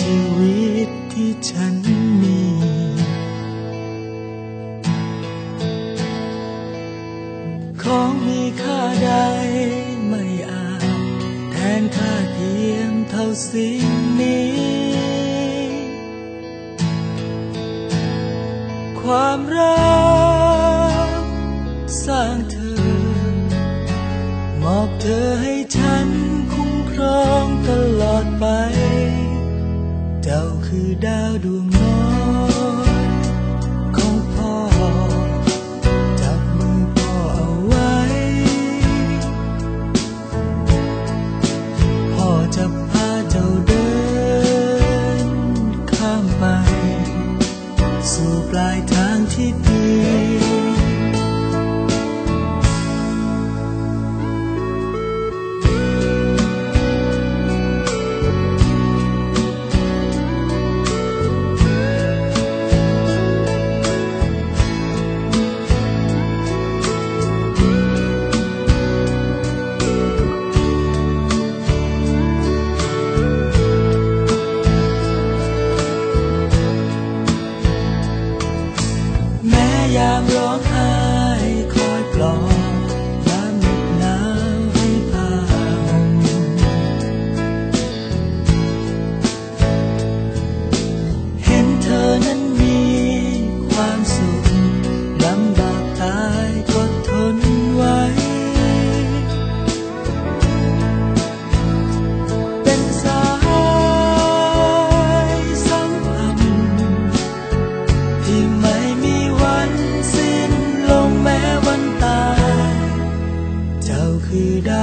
ชีวิตที่ฉันมี ของมีค่าใดไม่อาจแทนค่าเทียมเท่าสิ่งนี้ ความรักสร้างเธอ มอบเธอให้ฉันคุ้มครองตลอด คือดาวดวงน้อยของพ่อ จับมือพ่อเอาไว้ พ่อจะพาเจ้าเดิน ข้ามไป สู่ปลายทางที่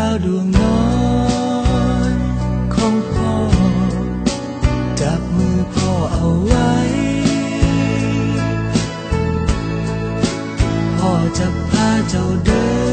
าวดวงน้อยของพ่อ จับมือพ่อเอาไว้ พ่อจะพาเจ้าเดิน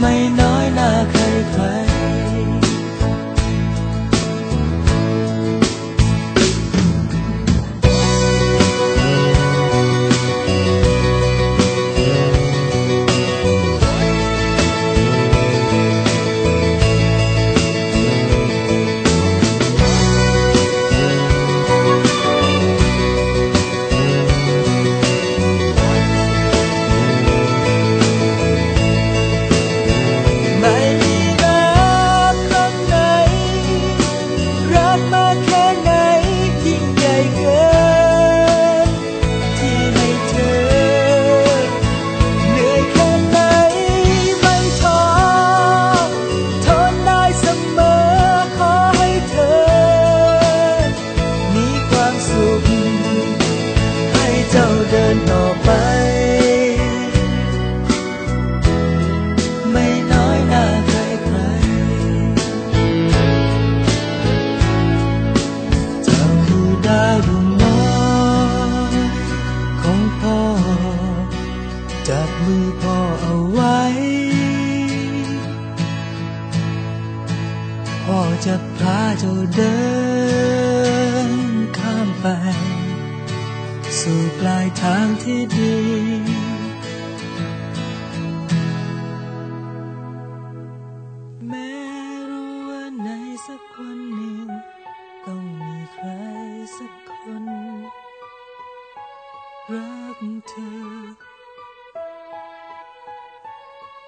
ไม่น้ จับมือพ่อเอาไว้ พ่อจะพาเจ้าเดินข้ามไป สู่ปลายทางที่ดี